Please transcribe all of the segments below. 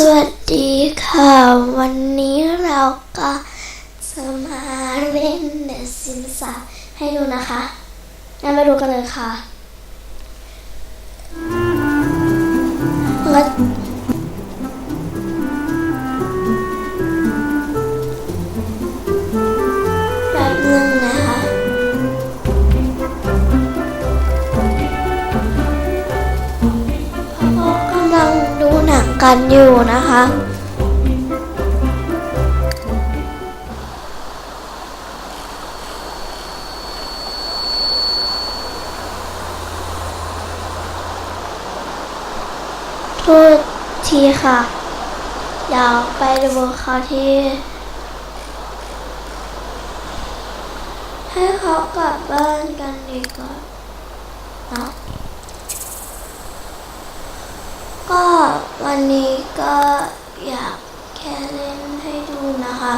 สวัสดีค่ะ วันนี้เราก็จะมาเล่นเดซิมซาให้ดูนะคะงั้นมาดูกันเลยค่ะ กันอยู่นะคะโทษทีค่ะเดี๋ยวไปดูเขาที่ ให้เขากลับบ้านกันดีกว่าเนาะ ก็วันนี้ก็อยากแค่เล่นให้ดูนะคะ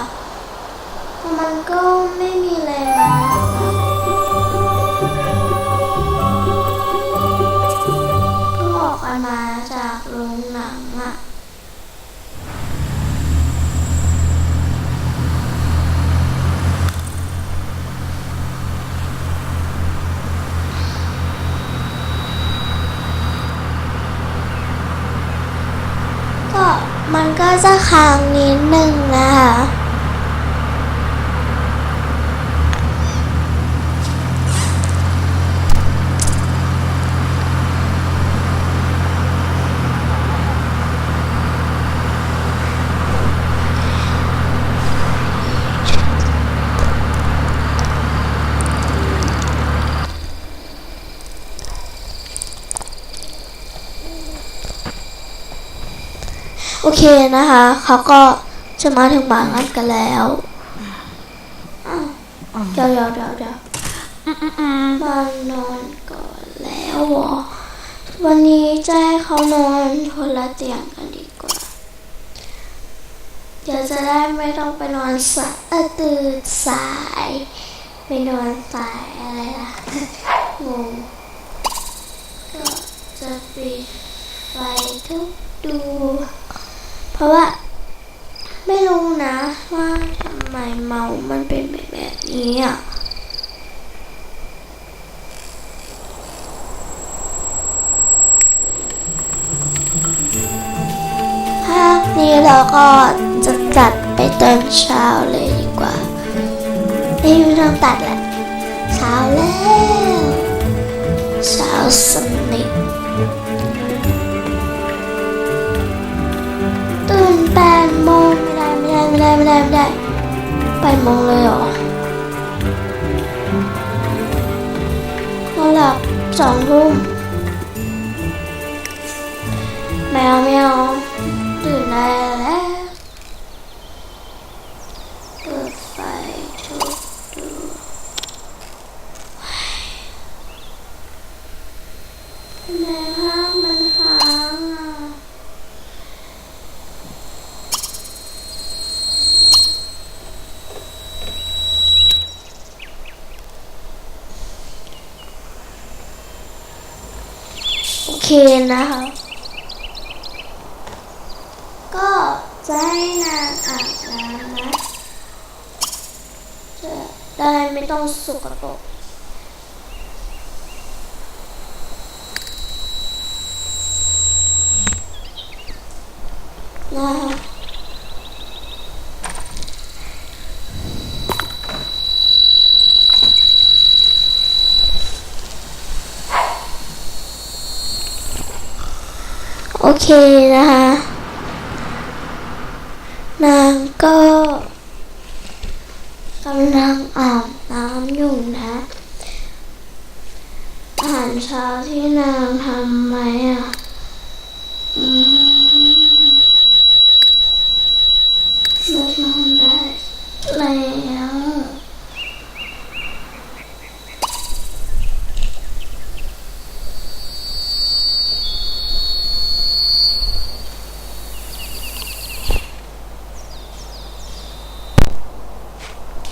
เพราะมันก็ไม่มีอะไรมา ก็มันก็จะค้างนิดนึงนะคะ เคนะคะเขาก็จะมาถึงบ้านกันแล้วอ้าวเดี๋ยวเดี๋ยวเดี๋ยวเดี๋ยวมานอนก่อนแล้วเหรอวันนี้จะให้เขานอนคนละเตียงกันดีกว่า เดี๋ยวจะได้ไม่ต้องไปนอนสายเอ่อตื่นสาย ไปนอนสายอะไรล่ะงงก็จะปิดไฟทุกดู เพราะว่า ไม่รู้นะว่าทำไมเมามันเป็นแบบนี้อะภาคนี้เราก็จะจัดไปตอนเช้าเลยดีกว่าไม่ต้องตัดแหละเช้าแล้วเช้าสนิ ได้ไม่ได้ไม่ได้ไม่ได้ไม่ได้แปดโมงเลยเหรอนอนหลับสองทุ่มแมวแมวตื่นได้แล้วเปิดไฟทุกดูทำไมภาพมันค้างอะ โอ เคนะคะ ก็จะให้นางอาบน้ำนะจะได้ไม่ต้องสกปรก เคนะคะ นางก็กำลังอาบน้ำอยู่นะอาหารเช้าที่นางทำไหมอะอืมเลิกนอนได้แล้ว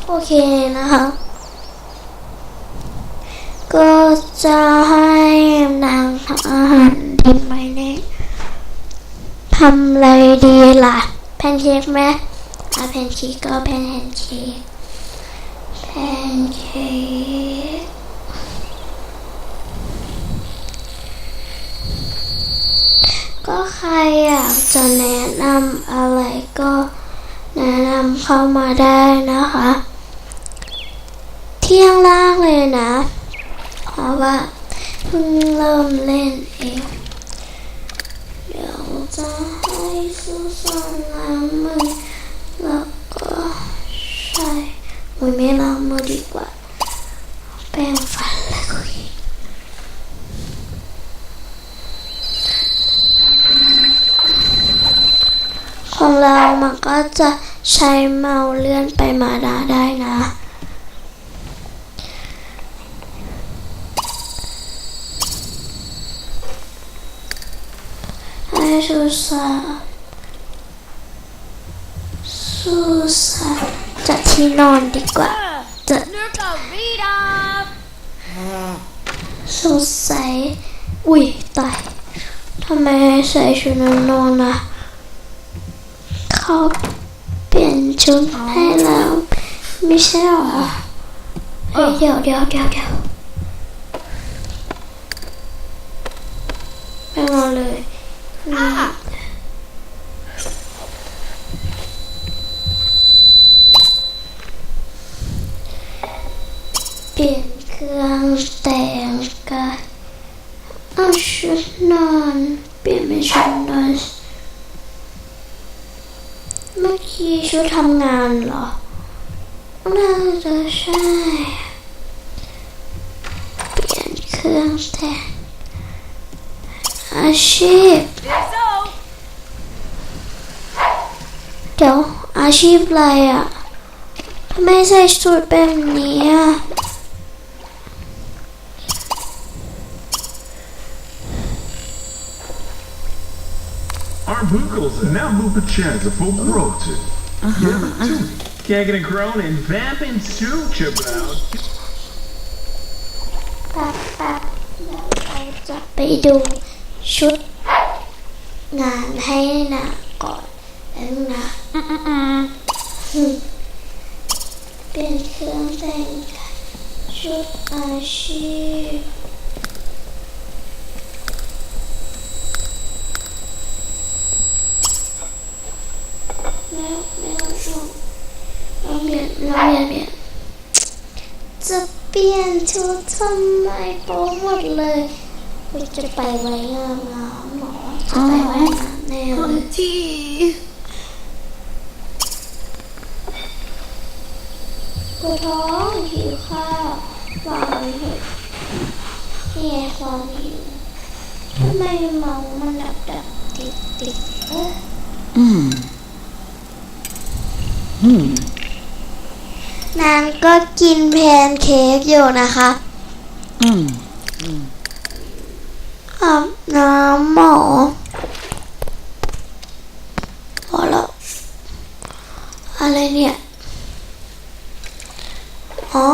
โอเคนะคะ ก็จะให้นางทำอาหารดีไหมเนี่ย ท ทำอะไรดีล่ะ แพนเค้กไหมอะแพนเค้กก็แพนเค้กแพนเค้กก็ใครอยากจะแนะนำอะไรก็แนะนำเข้ามาได้นะคะ เที่ยงล่างเลยนะ เพราะว่าเพิ่งเริ่มเล่นเอง เดี๋ยวจะ ให้ซูซานล้างมือแล้วก็ใช่มือไม่ล้างมือดีกว่า แปรงฟันเลยคุยของเรามันก็จะใช้เมาส์เลื่อนไปมาดาได้นะให้ซู ซาซูซาจัดที่นอนดีกว่าจะสงสัยอุ้ยตายทำไมใส่ชุดนั้นอนนะเขาเปลี่ยนชุดให้แล้วไม่ใช่หรอเดี๋ยวเดี๋ยวเดี๋ยวเดี๋ยวไม่นอนเลยนี่ เปลี่ยนเครื่องแต่งกายเอาชุดนอนเปลี่ยนเป็นชุดนอนเมื่อกี้ชุดทำงานเหรอ น่าจะใช่ เป ลี่ยนเครื่องแต่งอาชีพ So, เดี๋ยวอาชีพอะไรอะทำไมใส่ชุดแบบนี้อะ Arbuckles and now move the chairs a full grow to. Yeah, too. Kicking and crowing and vamping such about. แป๊บแป๊บเดี๋ยวเราจะ ไปดูชุดงานให้นะก่อนแล้วนะอืมเป็นเครื่องแต่งกายชุดอาชีพแล้วแล้วเราเปลี่ยนเราเปลี่ยนเปลี่ยนจะเปลี่ยนชุดทำไมโป๊หมดเลย กูจะไปไว้งามงาหมอจะไปไว้งามแน่เลย tea. ปวดท้องหิวข้าววางเถอะนี่ไงความหิวทำไมเมามันดับดับติดติดเอ๊ะนางก็กินแพนเค้กอยู่นะคะ อืมาบน้ำหมอพอแล้วอะไรเนี่ย อ๋อ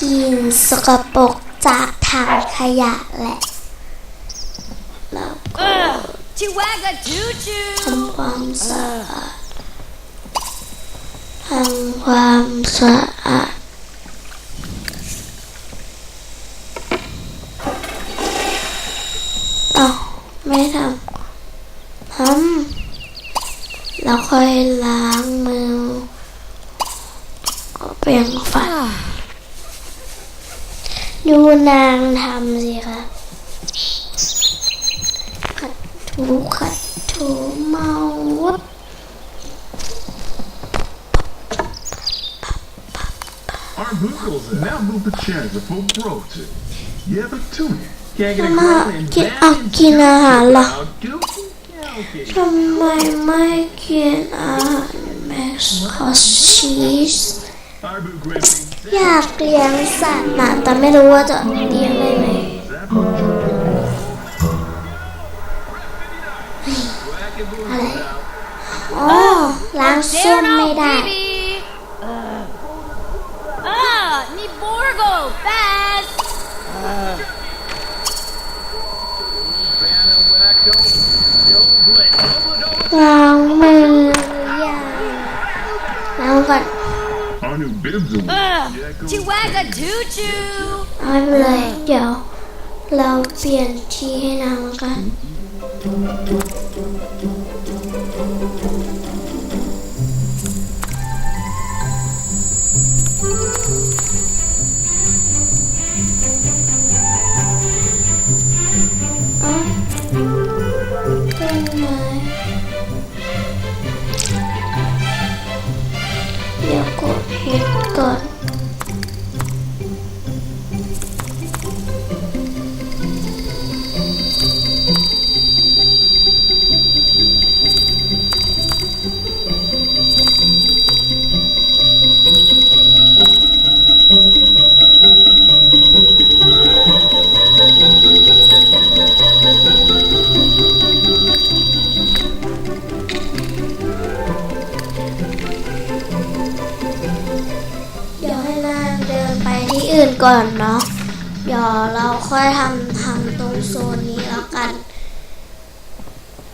กินสกปรกจากถังขยะแหละ แล้วก็ทำความสะอาดทำความสะอาดเอ้า ไม่ทำทำแล้วค่อยล้างมือก็เปลี่ยนฟันดูนางทำสิคะ ขัดถูขัดถูเมาวัด Arbuckles and now move the chairs a full grow to. Yeah, but มาม่ากินอากินอาหารหรอทำไมไม่กินอาหารแมสคอชีสอยากเลี้ยงสัตว์นะแต่ไม่รู้ว่าจะเลี้ยงได้ไหมอะไรอ๋อล้างส้มไม่ได้ Uh, Niborgo, fast! Uh. Chihuahua choo choo. ไม่เป็นไรเดี๋ยว เราเปลี่ยนที่ให้นางกัน โซนนี้แล้วกัน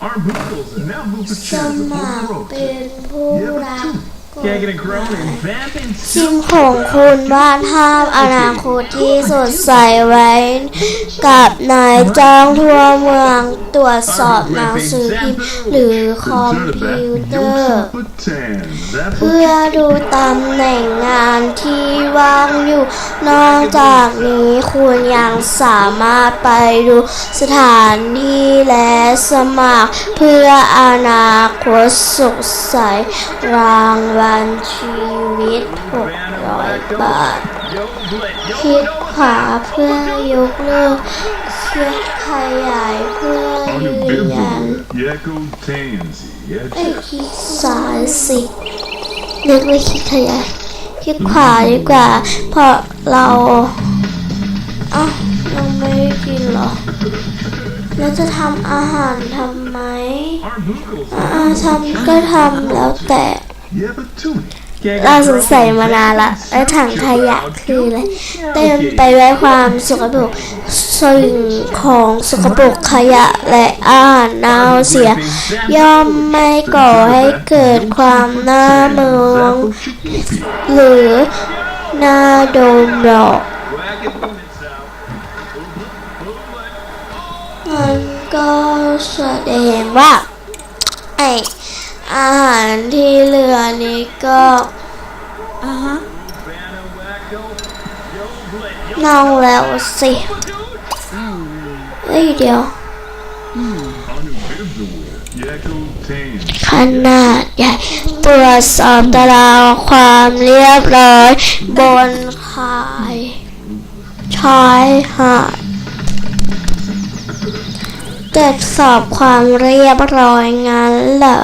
Our Boogles are now moved to ส chairs มัคร with เป็ full นผู้รัก สิ่งของคุณวาดภาพอนาคตที่สดใสไว้ กับนายจ้างทั่วเมืองตรวจสอบหนังสือพิมพ์หรือคอมพิวเตอร์ เพื่อดูตำแหน่งงานที่ว่างอยู่ นอกจากนี้คุณยังสามารถไปดูสถานที่และสมัคร เพื่ออนาคตสุขใสรางวัลชีวิต 600 บาทคลิกขวาเพื่อยกเลิกคลิกขยายเพื่อยืนยันไอ้คลิกซ้ายสินึกว่าคลิกขยายคลิกขวาดีกว่า เพราะเราอ้าวเราไม่ได้กินหรอแล้วจะทำอาหารทำไหมอ่าทำก็ทำแล้วแต่ เราสงสัยมานานละแล้ถังขยะคืออะไรเต็มไปด้วยความสกปรกสิ่งของสกปรกขยะและอาหารเน่าเสีย ย่อมไม่ก่อให้เกิดความน่าเมืองหรือน่าดมหรอกมันก็แสดงว่าไอ อาหารที่เหลือนี้ก็ Uh huh. เน่าแล้วสิเฮ้ยเดี๋ยว Yakko Tansy. ขนาดใหญ่ตรวจสอบตารางความเรียบร้อย บนขายชายหาดตรวจสอบความเรียบร้อยงั้นเหรอ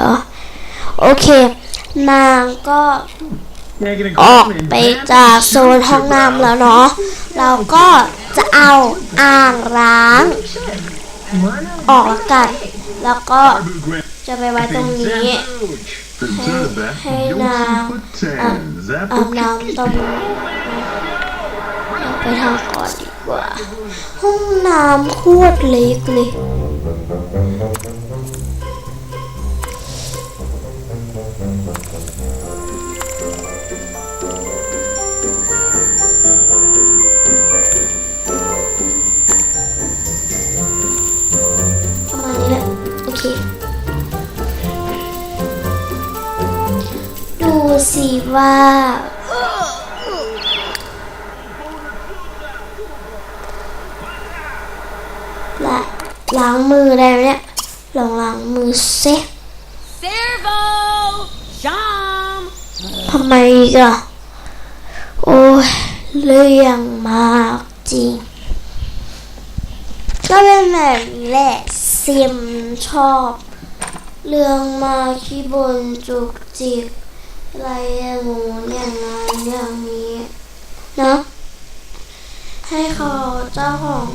โอเค นางก็ออกไปจากโซนห้องน้ำแล้วเนาะ เราก็จะเอาอ่างล้าง ออกล้วกัน แล้วก็จะไปไว้ตรงนี้ให้นางอาบอาบน้ำตรงนี้เราไปทางก่อนดีกว่า ห้องน้ำโคตรเล็กเลย ประมาณนี้แหละ โอเค ดูสิว่าละล้างมือได้ไหมเนี่ย ลองล้างมือเซ ทำไมอีกะโอ้ยเรื่องมากจริง ก็เป็นแบบนี้แหละซียมชอบ เรื่องมาขี้บนจุกจิกอะไรอย่างงูอย่างนั้นอย่างนี้เนาะให้เขาเจ้าของ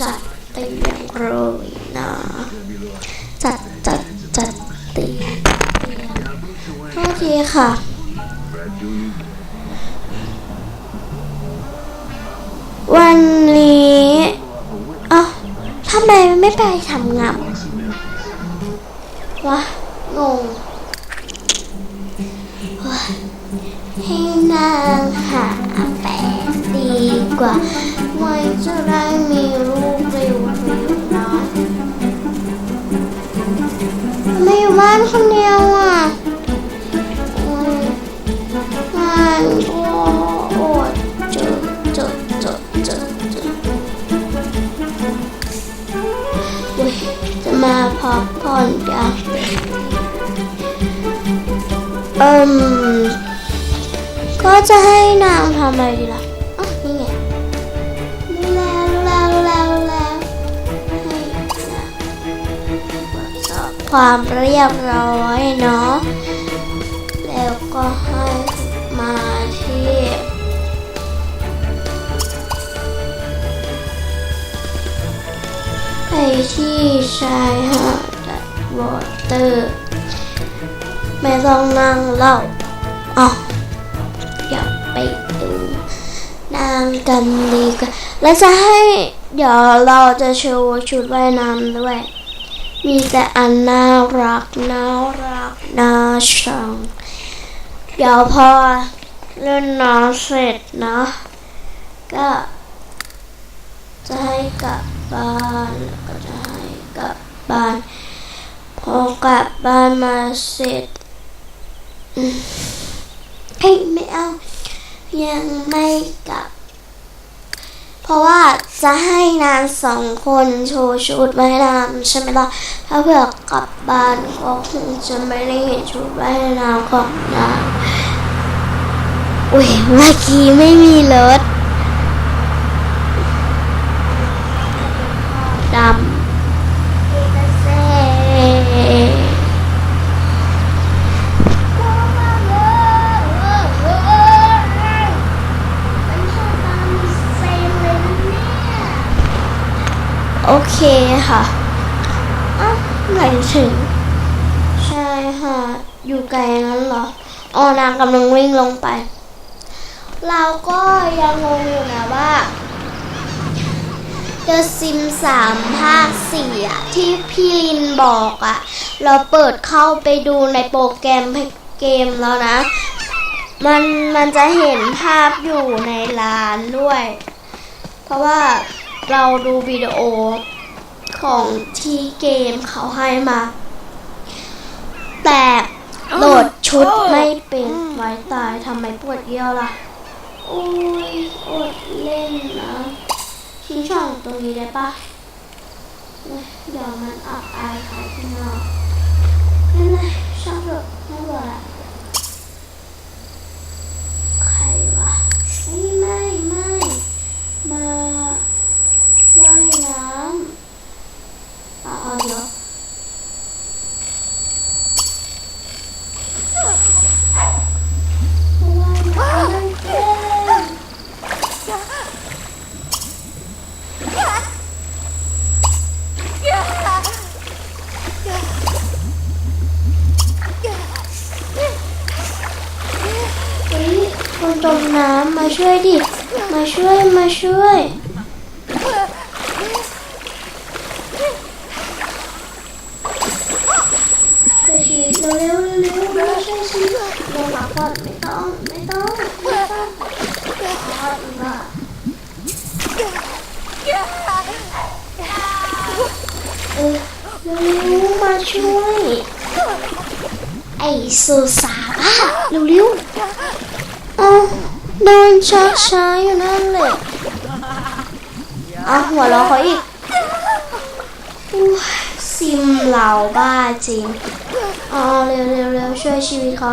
จัดเต็มอย่างเลยนะจัดจัดจัด คค่ะ วันนี้เอ้าทำไมไม่ไปทำงานวะงงเฮ้ยให้นางกว่าไว้จะได้มีลูกเร็วๆนะทำไม่อยู่บ้านคน เอิมก็จะให้นางทำอะไรดีล่ะอ๋อนี่ไงรู้แล้วรู้แล้วรู้แล้วรู้แล้วให้นางตรวจสอบความเรียบร้อยเนาะ แล้วก็ให้มาที่ไปที่ชายหาด วอเตอร์ ไม่ต้องนั่งเล่าอ๋ออยากไปดูนางกันดีกันแล้วจะให้เดี๋ยวเราจะโชว์ชุดว่ายน้ำด้วย มีแต่อันน่ารักน่ารักน่าชังเดี๋ยวพอเล่นน้ำเสร็จนะ ก็จะให้กลับบ้านแล้วก็จะให้กลับบ้าน พอกลับบ้านมาเสร็จเฮ้ยไม่เอา ยังไม่กลับ เพราะว่าจะให้นางสองคนโชว์ชุดว่ายน้ำใช่ไหมล่ะถ้าเผื่อกลับบ้านก็คงจะไม่ได้เห็นชุดว่ายน้ำของนางอุ้ยเมื่อกี้ไม่มีรถ ดำเอกเซ่โอ เคค่ะอ้าวไหนถึง ใช่ค่ะ อยู่ไกลงั้นเหรออ๋อนางกำลังวิ่งลงไป เราก็ยังงงอยู่นะว่า The Sim 3 ภาค 4 อะ ที่พี่ลินบอกอะ เราเปิดเข้าไปดูในโปรแกรมเกมแล้วนะ มันมันจะเห็นภาพอยู่ในร้านด้วย เพราะว่า เราดูวิดีโอของที่เกมเขาให้มา แต่โหลดชุดไม่เป็นไว้ตายทำไมปวดเยี่ยวล่ะ อุ้ยอดเล่นนะทิ้งช่องตรงนี้ได้ปะเดี๋ยวมันอับอายเขาข้างนอกไม่เป็นไรช่างเถอะไม่เบื่อละใครวะไม่ไม่ไม่มาว่ายน้ำเอาเอาเดี๋ยวว่ายน้ำไม่เป็น เฮ้ยคนจมน้ำมาช่วยดิ มาช่วย มาช่วย ช่วยชีวิตเร็วเร็วเร็วเร็วช่วยชีวิตลงมาก่อนไม่ต้อง ไม่ต้องไม่ต้องอ๋ออีบ้าเออเร็วเร็วมา ช่วย ไอ้สุสาบ้าเร็วเร็วๆเอาเดินช้าช้าๆอยู่นั่นแหละเอาหัวเราเขาอีกซิมเหล่าบ้าจริงอ๋อเร็วเร็วเร็วช่วยชีวิตเขา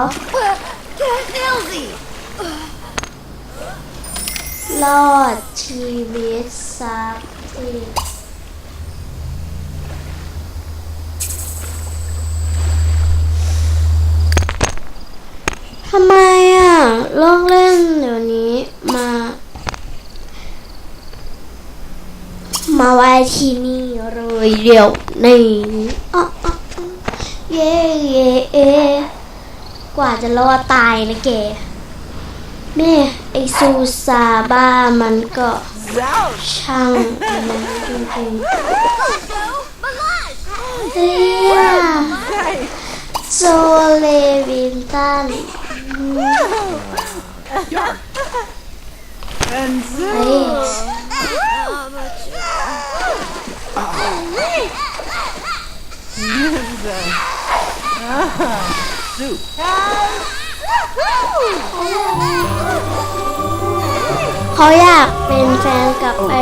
รอดชีวิตสักที ทำไมอะเลิกเล่นเดี๋ยวนี้มา มาไว้ที่นี่เลยเดี๋ยวนี้อ๊ะอ๊ะอ๊ะเย่เย่เอกว่าจะรอดตายนะแกแม่ไอซูซาบ้ามันก็ช่างมันจริงๆเฮียโจเลวินตัน Soup. เขาอยากเป็นแฟนกับไอ้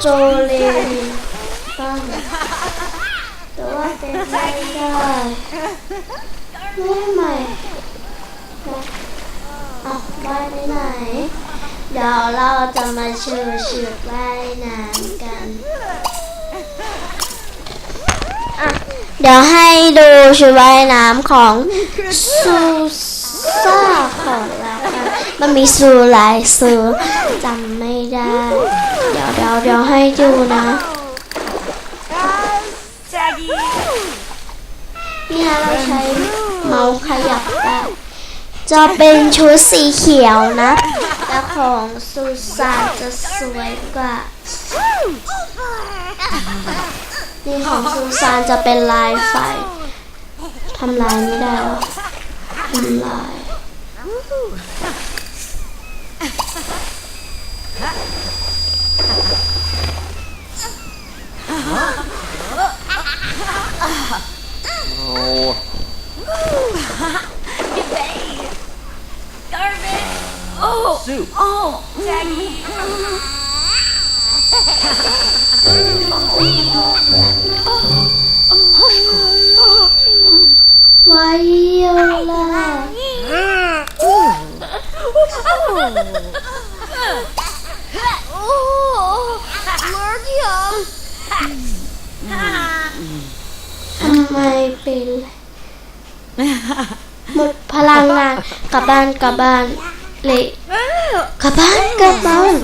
โจเลนบ้างแต่ว่าเป็นไม่ได้ไม่ใหม่ อะว่ายไปไหน เดี๋ยวเราจะมาเชิญชุดว่ายน้ำกันอะเดี๋ยวให้ดูชุดว่ายน้ำของซูซ่าของเราค่ะมันมีซูหลายซูจำไม่ได้ เดี๋ยวเดี๋ยวเดี๋ยวให้ดูนะ Taggy. นี่นะเราใช้เมาส์ขยับได้ จะเป็นชุดสีเขียวนะ แต่ของซูซานจะสวยกว่า นี่ของซูซานจะเป็นลายไฟทำลายไม่ได้หรอทำลาย Oh, Garbage. Soup. Oh. Taggy. ไวโอลา Oh. Mergium. ทำไมเป็น หมดพลังงานกลับบ้านกลับบ้าน lệ Kapan kapan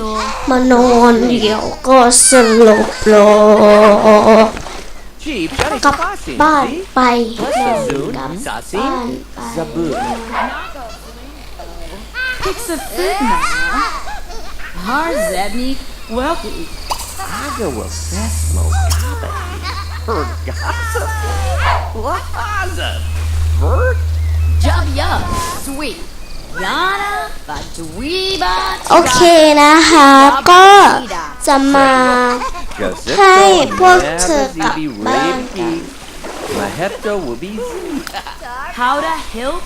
Manon hiểu có sân lục lộ Cặp bàn bay Đồng đắm bàn bay Pick the food now Har Zednik Welky Aga will best smoke Her gossip Laza Vert Jub yub Sweet Yana. Badweeba. โอเคนะคะ ก็จะมา Joseph. ให้พวกเธอกลับ be บ้าน ready กัน My hefto will be How to help.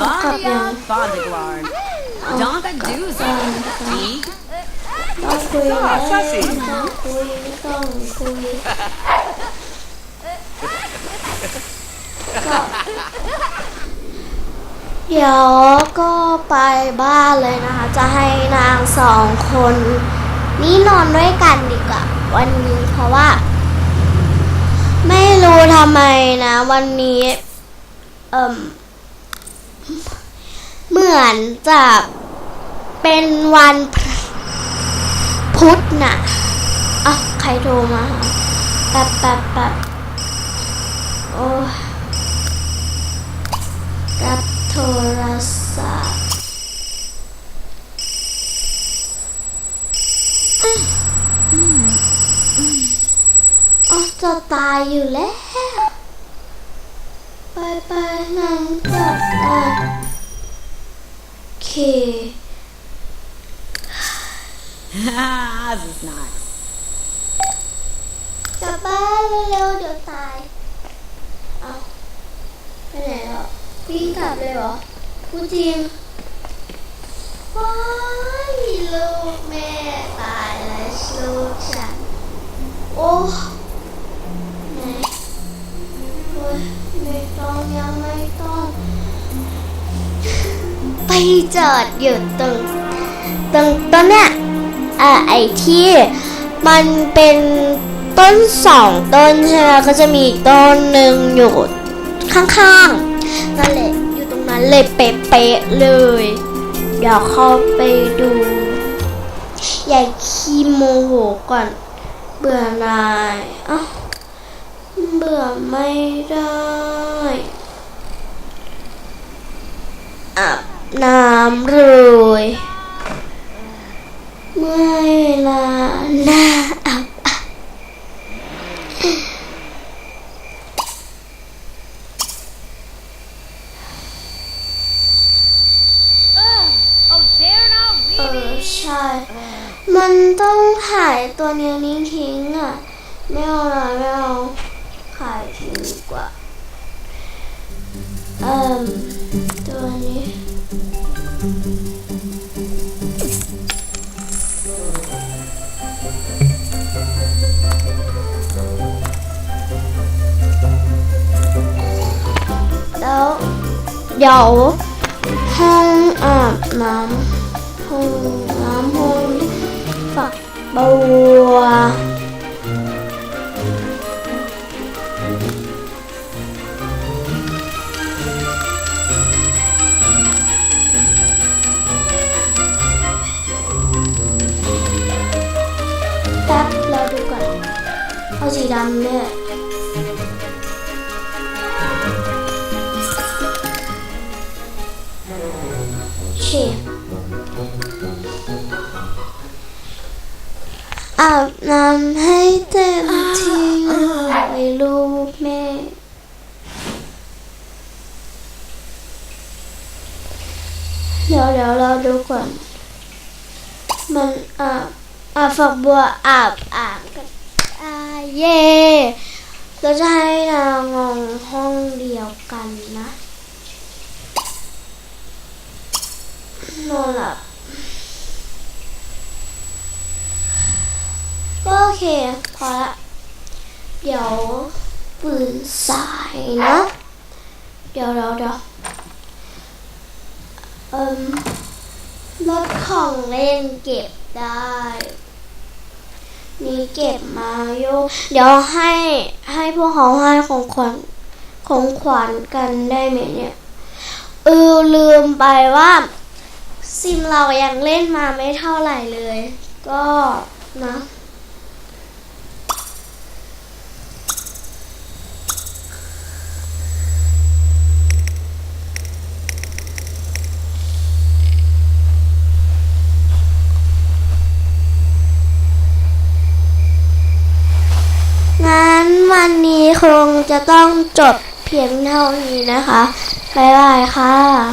Kapya. Vanya Fondeglarn. Donka Dooza. Geek. ต้องคุยแล้ว ซาสิ ต้องคุยไม่ต้องคุยก็ เดี๋ยวก็ไปบ้านเลยนะคะ จะให้นางสองคน นี่นอนด้วยกันดีกว่า วันนี้เพราะว่า ไม่รู้ทำไมนะ วันนี้ เอ่มเหมือนจะเป็นวันพุธน่ะอะใครโทรมาแป๊บแป๊บแป๊บโอ้ยรับ โทรศัพท์อ๋อจะตายอยู่แล้ว ไปไปนั่งจับอะโอเค this is nice. กลับบ้านเร็วๆเดี๋ยวตาย เอาไปไหนแล้ว วิ่งกลับเลยเหรอพูดจริงว้ายลูกแม่ตายแล้วลูกฉัน โอ้ไหนโอ้ยไม่ต้องยังไม่ต้อง ไปจอดอยู่ตรงตรงต้นเนี่ยอ่าไอที่มันเป็นต้นสองต้นใช่ไหมก็จะมีต้นหนึ่งอยู่ข้างๆ นั่นแหละอยู่ตรงนั้นเลยเป๊ะๆเลย เดี๋ยวเข้าไปดูอย่าขี้โมโหก่อน เบื่อนายอ้าเบื่อไม่ได้อาบน้ำเลยเมื่อเวลาหน้าอาบ Oh, dare not we เออ ใช่ มันต้องขายตัวเนี้ยนี้ทิ้งอะ ไม่เอาละไม่เอาขายทิ้งดีกว่า เอ่มตัวนี้แล้วเดี๋ยวห้องอาบน้ำห้อง น้ำห้องฝักบัวแป๊ อาบน้ำให้เต็มที่เลยลูกแม่ เดี๋ยวเดี๋ยวเราดูก่อน มันอาบอาบฝักบัวอาบอ่างกันอาเย่เราจะให้นางงงห้องเดียวกันนะ นอนหลับ ก็โอเค พอละ เดี๋ยวปืนสายนะ เดี๋ยวเดี๋ยวเดี๋ยวเอ่มรถของเล่นเก็บได้ นี่เก็บมาโยเดี๋ยวให้ให้พวกเขาให้ของขวัญของขวัญกันได้ไหมเนี่ย เออลืมไปว่า ซิมเรายังเล่นมาไม่เท่าไหร่เลย ก็นะ งั้นวันนี้คงจะต้องจบเพียงเท่านี้นะคะ บ๊ายบายค่ะ